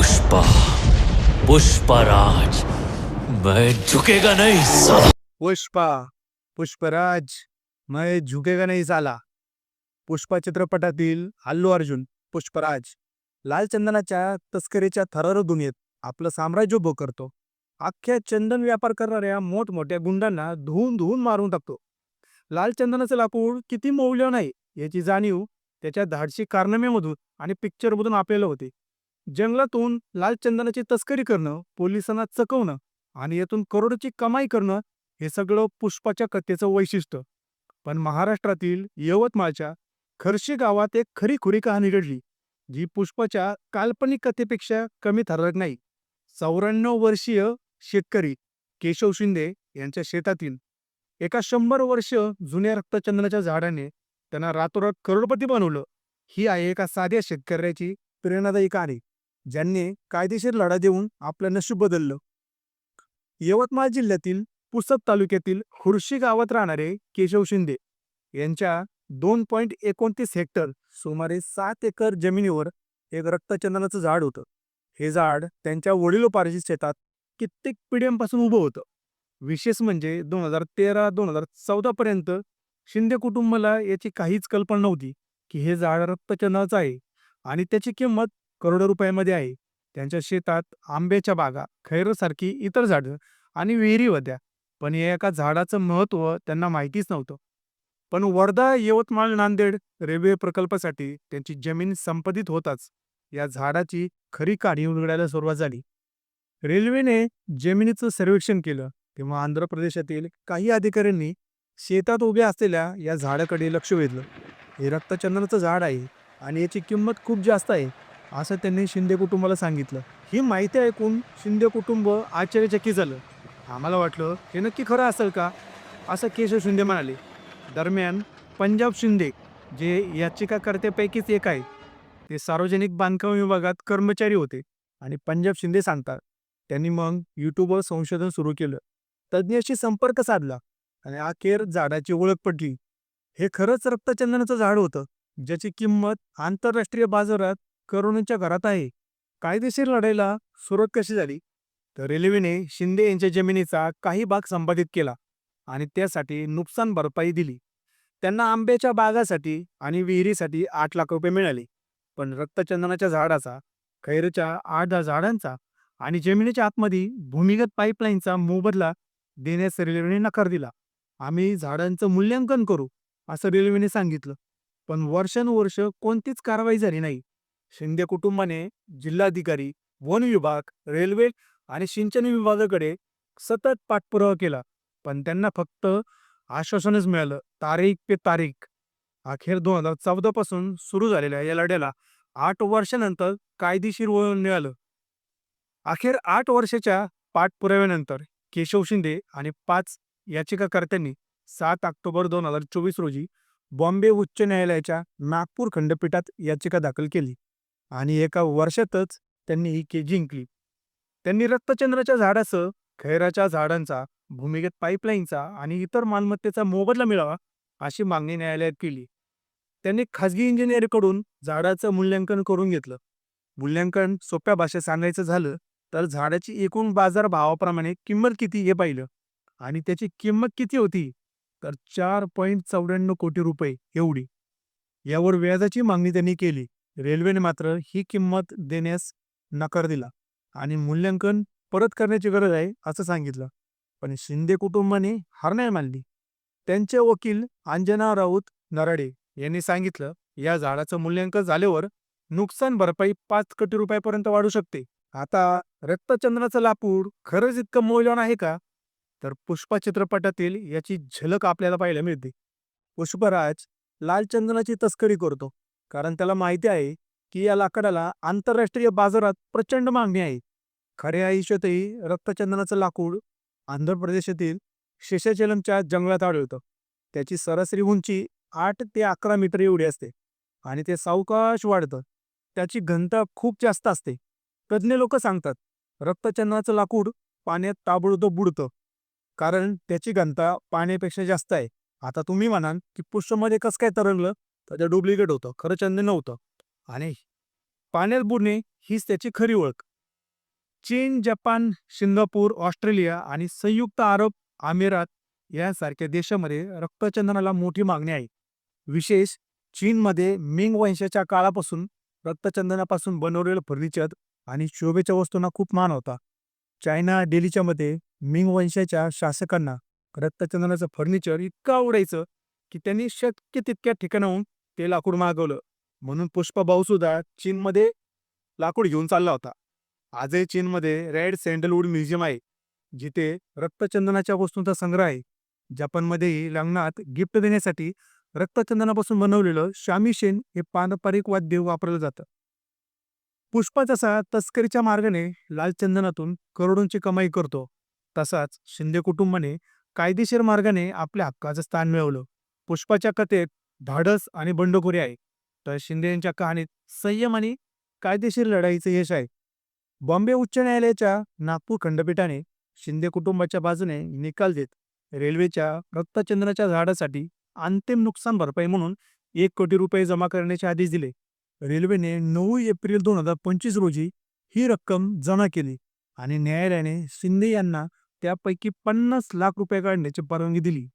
पुष्पा पुष्पराज मैं झुकेगा नहीं साला। पुष्पा पुष्पराज मैं झुकेगा नाही साला। पुष्पा चित्रपटातील अल्लू अर्जुन पुष्पराज लाल चंदनाच्या तस्करीच्या थरार दुनियेत आपलं साम्राज्य उभं करतो अख्ख्या चंदन व्यापार करणाऱ्या मोठमोठ्या गुंडांना धुवून धुवून मारून टाकतो. लाल चंदनाचं लाकूड किती मौल्य नाही याची जाणीव त्याच्या धाडशी कारनाम्यामधून आणि पिक्चरमधून आपल्याला होते. जंगलातून लाल चंदनाची तस्करी करणं पोलिसांना चकवणं आणि यातून करोडोची कमाई करणं हे सगळं पुष्पाच्या कथेचं वैशिष्ट्य. पण महाराष्ट्रातील यवतमाळच्या खर्शी गावात एक खरी खुरी कहाणी घडली जी पुष्पाच्या काल्पनिक कथेपेक्षा कमी ठरत नाही. चौऱ्याण्णव वर्षीय शेतकरी केशव शिंदे यांच्या शेतातील एका शंभर वर्ष जुन्या रक्तचंदनाच्या झाडाने त्यांना रातोरात करोडपती बनवलं. ही आहे एका साध्या शेतकऱ्याची प्रेरणादायी कहाणी. ज्यांनी कायदेशीर लढा देऊन आपलं नशीब बदललं. यवतमाळ जिल्ह्यातील पुसद तालुक्यातील खुर्शी गावात राहणारे केशव शिंदे यांच्या दोन पॉईंट एकोणतीस हेक्टर सुमारे सात एकर जमिनीवर एक रक्तचंदनाचं झाड होतं. हे झाड त्यांच्या वडिलोपार्जित शेतात कित्येक पिढ्यांपासून उभं होतं. विशेष म्हणजे दोन हजार तेरा दोन हजार चौदा पर्यंत शिंदे कुटुंबाला याची काहीच कल्पना नव्हती की हे झाड रक्तचंदनाचं आहे आणि त्याची किंमत करोडो रुपयामध्ये आहे. त्यांच्या शेतात आंब्याच्या बागा खैरसारखी इतर झाडं आणि विहिरी होत्या. पण या एका झाडाचं महत्त्व त्यांना माहितीच नव्हतं. पण वर्धा यवतमाळ नांदेड रेल्वे प्रकल्पासाठी त्यांची जमीन संपादित होताच. या झाडाची खरी काढी उलगडायला सुरुवात झाली. रेल्वेने जमिनीचं सर्वेक्षण केलं तेव्हा आंध्र प्रदेशातील काही अधिकाऱ्यांनी शेतात उभ्या असलेल्या या झाडाकडे लक्ष वेधलं. हे रक्तचंदनाचं झाड आहे आणि याची किंमत खूप जास्त आहे. असं त्यांनी शिंदे कुटुंबाला सांगितलं. ही माहिती ऐकून शिंदे कुटुंब आश्चर्यचकित झालं. आम्हाला वाटलं हे नक्की खरं असेल का? असं केशव शिंदे म्हणाले. दरम्यान पंजाब शिंदे जे याचिकाकर्त्यापैकीच एक आहे ते सार्वजनिक बांधकाम विभागात कर्मचारी होते आणि पंजाब शिंदे सांगतात. त्यांनी मग यूट्यूबवर संशोधन सुरू केलं. तज्ज्ञाशी संपर्क साधला आणि अखेर झाडाची ओळख पडली हे खरंच रक्तचंदनाचं झाड होतं ज्याची किंमत आंतरराष्ट्रीय बाजारात करुणेच्या घरात आहे. कायदेशीर लढाईला सुरुवात कशी झाली? तर रेल्वेने शिंदे यांच्या जमिनीचा काही भाग संपादित केला आणि त्यासाठी नुकसान भरपाई दिली. त्यांना आंब्याच्या बागासाठी आणि विहिरीसाठी आठ लाख रुपये मिळाले. पण रक्तचंदनाच्या झाडाचा खैरच्या आठ दहा झाडांचा आणि जमिनीच्या आतमध्ये भूमिगत पाईपलाईनचा मोबदला देण्यास रेल्वेने नकार दिला. आम्ही झाडांचं मूल्यांकन करू असं रेल्वेने सांगितलं. पण वर्षानुवर्ष कोणतीच कारवाई झाली नाही. शिंदे कुटुंबाने जिल्हाधिकारी वन विभाग रेल्वे आणि सिंचन विभागाकडे सतत पाठपुरावा केला पण त्यांना फक्त आश्वासनच मिळालं तारीख पे तारीख. अखेर दोन हजार चौदा पासून सुरू झालेल्या या लढ्याला आठ वर्षानंतर कायदेशीर वळण मिळालं. अखेर आठ वर्षाच्या पाठपुराव्यानंतर केशव शिंदे आणि पाच याचिकाकर्त्यांनी सात ऑक्टोबर दोन हजार चोवीस रोजी बॉम्बे उच्च न्यायालयाच्या नागपूर खंडपीठात याचिका दाखल केली. आणि एका वर्षातच त्यांनी ही के जिंकली. त्यांनी रक्तचंद्राच्या झाडासह खैराच्या झाडांचा भूमिगत पाईपलाईनचा आणि इतर मालमत्तेचा मोबदला मिळावा अशी मागणी न्यायालयात केली. त्यांनी खाजगी इंजिनिअरकडून झाडाचं मूल्यांकन करून घेतलं. मूल्यांकन सोप्या भाषेत सांगायचं झालं तर झाडाची एकूण बाजार भावाप्रमाणे किंमत किती हे पाहिलं आणि त्याची किंमत किती होती तर चार पॉईंट चौऱ्याण्णव कोटी रुपये एवढी. यावर व्याजाची मागणी त्यांनी केली. रेल्वेने मात्र ही किंमत देण्यास नकार दिला आणि मूल्यांकन परत करण्याची गरज आहे असं सांगितलं. पण शिंदे कुटुंबाने हार नाही मानली. त्यांचे वकील अंजना राऊत नराडे यांनी सांगितलं या झाडाचं मूल्यांकन झाल्यावर नुकसान भरपाई पाच कोटी रुपयापर्यंत वाढू शकते. आता रक्तचंद्राचं लाकूड खरंच इतकं मौल्यवान आहे का? तर पुष्पा चित्रपटातील याची झलक आपल्याला पाहायला मिळते. पुष्पराज लाल चंदनाची तस्करी करतो. कारण त्याला माहिती आहे की या लाकडाला आंतरराष्ट्रीय बाजारात प्रचंड मागणी आहे. खऱ्या आयुष्यातही रक्तचंदनाचं लाकूड आंध्र प्रदेशातील शेषाचलमच्या जंगलात आढळतं. त्याची सरासरी उंची आठ ते अकरा मीटर एवढी असते आणि ते सावकाश वाढतं. त्याची घनता खूप जास्त असते. तज्ज्ञ लोक सांगतात रक्तचंदनाचं लाकूड पाण्यात ताबडतोब बुडतं. कारण त्याची घनता पाण्यापेक्षा जास्त आहे. आता तुम्ही म्हणाल की पुष्पमध्ये कसं काय तरंगलं? तर ते डुप्लिकेट होतं खरं चंदन नव्हतं. आणि पाण्यात बुडणे हीच त्याची खरी ओळख. चीन जपान सिंगापूर ऑस्ट्रेलिया आणि संयुक्त अरब अमिरात यासारख्या देशामध्ये रक्तचंदनाला मोठी मागणी आहे. विशेष चीनमध्ये मिंग वंशाच्या काळापासून रक्तचंदनापासून बनवलेलं फर्निचर आणि शोभेच्या वस्तूंना खूप मान होता. चायना डेलीच्या मध्ये मिंग वंशाच्या शासकांना रक्तचंदनाचं फर्निचर इतकं आवडायचं की त्यांनी शक्य तितक्या ठिकाणाहून ते लाकूड मागवलं. म्हणून पुष्पभाऊ सुद्धा चीनमध्ये लाकूड घेऊन चालला होता. आजही चीनमध्ये रेड सँडलवूड म्युझियम आहे. जिथे रक्तचंदनाच्या वस्तूंचा संग्रह आहे. जपानमध्येही लग्नात गिफ्ट देण्यासाठी रक्तचंदनापासून बनवलेलं शामीशेन हे पारंपरिक वाद्य वापरलं जातं. पुष्पा जसा तस्करीच्या मार्गाने लाल चंदनातून करोडोंची कमाई करतो तसाच शिंदे कुटुंबाने कायदेशीर मार्गाने आपल्या हक्काचं स्थान मिळवलं. पुष्पाच्या कथेत धाडस आणि बंडखोरी आहे. तर शिंदे यांच्या कहाणीत संयम आणि कायदेशीर लढाईचं यश आहे. बॉम्बे उच्च न्यायालयाच्या नागपूर खंडपीठाने शिंदे कुटुंबाच्या बाजूने निकाल देत रेल्वेच्या रक्तचंद्राच्या झाडासाठी अंतिम नुकसान भरपाई म्हणून एक कोटी रुपये जमा करण्याचे आदेश दिले. रेल्वेने नऊ एप्रिल दोन हजार पंचवीस रोजी ही रक्कम जमा केली आणि न्यायालयाने शिंदे यांना त्यापैकी पन्नास लाख रुपये काढण्याची परवानगी दिली.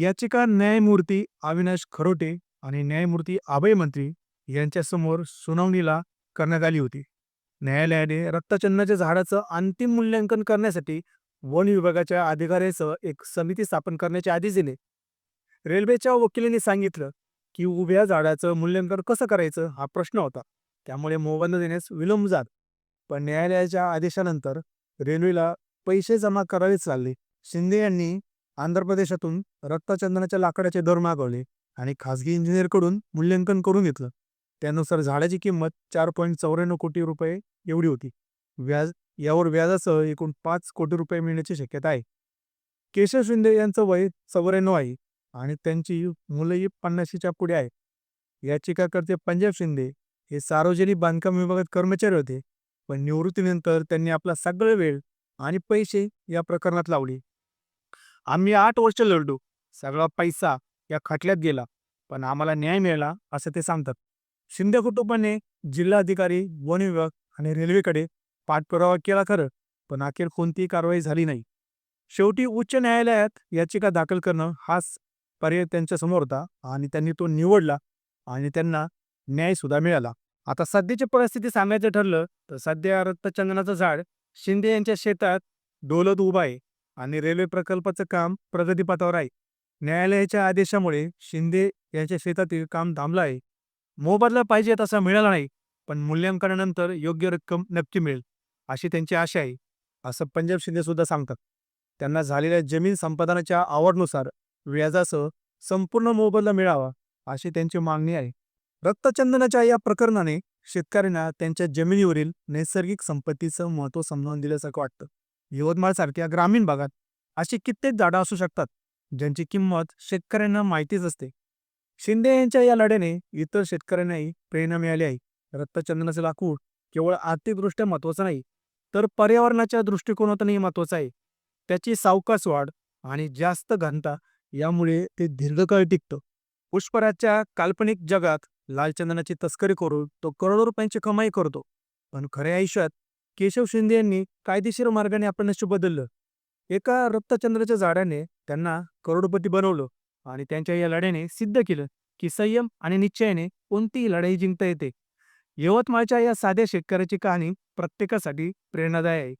याचिका न्यायमूर्ती अविनाश खरोटे आणि न्यायमूर्ती अभय मंत्री यांच्यासमोर सुनावणीला करण्यात आली होती. न्यायालयाने रक्तचंदनाच्या झाडाचं अंतिम मूल्यांकन करण्यासाठी वन विभागाच्या अधिकाऱ्यासह एक समिती स्थापन करण्याचे आदेश दिले रेल्वेच्या वकिलांनी सांगितलं की उभ्या झाडाचं मूल्यांकन कसं करायचं हा प्रश्न होता. त्यामुळे मोबंद देण्यास विलंब जात पण न्यायालयाच्या आदेशानंतर रेल्वेला पैसे जमा करावेच लागले. शिंदे यांनी आंध्र प्रदेशातून रक्तचंदनाच्या लाकडाचे दर मागवले आणि खासगी इंजिनियरकडून मूल्यांकन करून घेतलं. त्यानुसार झाडाची किंमत चार पॉईंट चौऱ्याण्णव कोटी रुपये एवढी होती. व्याज यावर व्याजासह एकूण पाच कोटी रुपये मिळण्याची शक्यता आहे. केशव शिंदे यांचं वय चौऱ्याण्णव आहे आणि त्यांची मुलंही पन्नाशीच्या पुढे आहे याचिकाकर्ते पंजाब शिंदे हे सार्वजनिक बांधकाम विभागात कर्मचारी होते पण निवृत्तीनंतर त्यांनी आपला सगळा वेळ आणि पैसे या प्रकरणात लावले. आम्ही आठ वर्ष लढलो. सगळा पैसा या खटल्यात गेला पण आम्हाला न्याय मिळाला असं ते सांगतात. शिंदे कुटुंबाने जिल्हाधिकारी वन विभाग आणि रेल्वेकडे पाठपुरावा केला खरं पण अखेर कोणतीही कारवाई झाली नाही. शेवटी उच्च न्यायालयात याचिका दाखल करणं हाच पर्याय त्यांच्यासमोर होता आणि त्यांनी तो निवडला आणि त्यांना न्यायसुद्धा मिळाला. आता सध्याची परिस्थिती सांगायचं ठरलं तर सध्या रक्तचंदनाचं झाड शिंदे यांच्या शेतात डोलत उभं आहे. आणि रेल्वे प्रकल्पाचं काम प्रगतीपथावर आहे. न्यायालयाच्या आदेशामुळे शिंदे यांच्या शेतातील काम थांबलं आहे. मोबदला पाहिजे तसा मिळाला नाही पण मूल्यांकनानंतर योग्य रक्कम नक्की मिळेल अशी त्यांची आशा आहे. असं पंजाब शिंदे सुद्धा सांगतात. त्यांना झालेल्या जमीन संपादनाच्या आवडनुसार व्याजासह संपूर्ण मोबदला मिळावा अशी त्यांची मागणी आहे. रक्तचंदनाच्या या प्रकरणाने शेतकऱ्यांना त्यांच्या जमिनीवरील नैसर्गिक संपत्तीचं महत्त्व समजावून दिल्यासारखं वाटतं. यवतमाळसारख्या ग्रामीण भागात अशी कित्येक झाडं असू शकतात ज्यांची किंमत शेतकऱ्यांना माहितीच असते. शिंदे यांच्या या लढ्याने इतर शेतकऱ्यांनाही प्रेरणा मिळाली आहे. रक्तचंदनाचे लाकूड केवळ आर्थिकदृष्ट्या महत्त्वाचं नाही तर पर्यावरणाच्या दृष्टिकोनातूनही महत्त्वाचं आहे. त्याची सावकाश वाढ आणि जास्त घनता यामुळे ते दीर्घकाळ टिकतं. पुष्पराजच्या काल्पनिक जगात लालचंदनाची तस्करी करून तो करोडो रुपयांची कमाई करतो. पण खऱ्या आयुष्यात केशव शिंदे यांनी कायदेशीर मार्गाने आपलं नशीब बदललं. एका रक्तचंद्राच्या झाडाने त्यांना करोडपती बनवलं आणि त्यांच्या या लढ्याने सिद्ध केलं की संयम आणि निश्चयाने कोणतीही लढाई जिंकता येते. यवतमाळच्या या साध्या शेतकऱ्याची कहाणी प्रत्येकासाठी प्रेरणादायी आहे.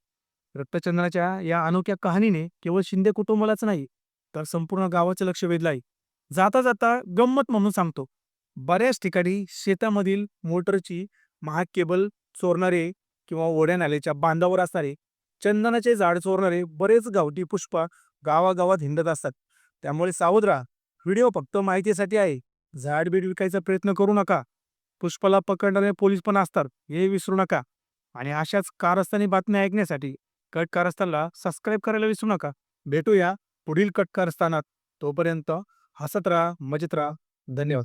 रक्तचंद्राच्या या अनोख्या कहाणीने केवळ शिंदे कुटुंबालाच नाही तर संपूर्ण गावाचं लक्ष वेधलं आहे जाता जाता गंमत म्हणून सांगतो. बऱ्याच ठिकाणी शेतामधील मोटरची महाग केबल चोरणारे किंवा ओढ्या नाल्याच्या बांधावर असणारे चंदनाचे झाड चोरणारे बरेच गावठी पुष्पा गावागावात हिंडत असतात. त्यामुळे सावध राहा. व्हिडिओ फक्त माहितीसाठी आहे. झाड बीड विकायचा प्रयत्न करू नका. पुष्पाला पकडणारे पोलीस पण असतात. हे विसरू नका. आणि अशाच कारस्थानी बातम्या ऐकण्यासाठी कट कारस्थानला सबस्क्राईब करायला विसरू नका. भेटूया पुढील कट कारस्थानात. तोपर्यंत हसत राहा मजेत राहा. धन्यवाद.